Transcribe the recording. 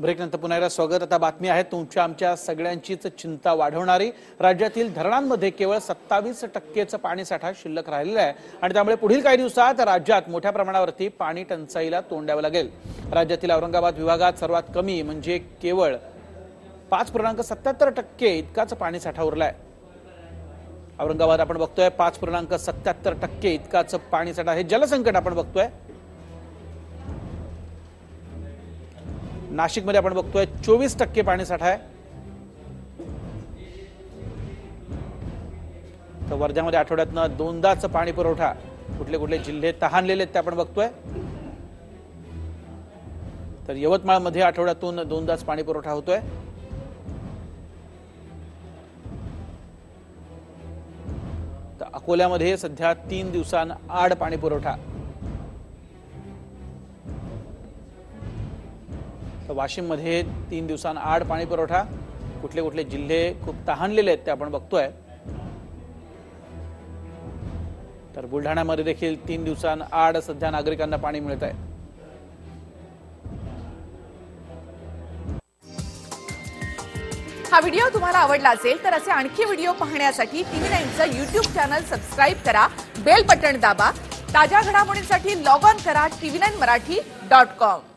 ब्रेकनंतर पुन्हा एकदा स्वागत. आता बातमी आहे तुमच्या आमच्या सगळ्यांचीच चिंता वाढवणारी. राज्यातील धरणांमध्ये केवळ सत्तावीस टक्केचं पाणीसाठा शिल्लक राहिलेला आहे. आणि त्यामुळे पुढील काही दिवसात राज्यात मोठ्या प्रमाणावरती पाणी टंचाईला तोंड द्यावं लागेल. राज्यातील औरंगाबाद विभागात सर्वात कमी म्हणजे केवळ पाच पूर्णांक सत्याहत्तर टक्के इतकाच पाणीसाठा उरलाय. औरंगाबाद आपण बघतोय पाच पूर्णांक सत्याहत्तर टक्के इतकाच पाणीसाठा हे जलसंकट आपण बघतोय. नाशिकमध्ये आपण बघतोय चोवीस टक्के पाणीसाठा आहे. तर वर्ध्यामध्ये आठवड्यातनं दोनदाच पाणी पुरवठा कुठले कुठले जिल्हे तहानलेले आहेत ते आपण बघतोय. तर यवतमाळमध्ये आठवड्यातून दोनदाच पाणी पुरवठा होतोय. तर अकोल्यामध्ये सध्या तीन दिवसांआड पाणी पुरवठा. वाशिममध्ये तीन दिवसांआड पाणी पुरवठा. कुठले कुठले जिल्हे खूप तहानलेले आहेत ते आपण बघतोय. तर बुलढाण्यामध्ये देखील तीन दिवसांआड सध्या नागरिकांना पाणी मिळत आहे. हा व्हिडिओ तुम्हाला आवडला असेल तर असे आणखी व्हिडिओ पाहण्यासाठी टीव्ही नाईनचं युट्यूब चॅनल सबस्क्राईब करा बेल बटन दाबा ताज्या घडामोडींसाठी लॉग ऑन करा TV nine Marathi dot com.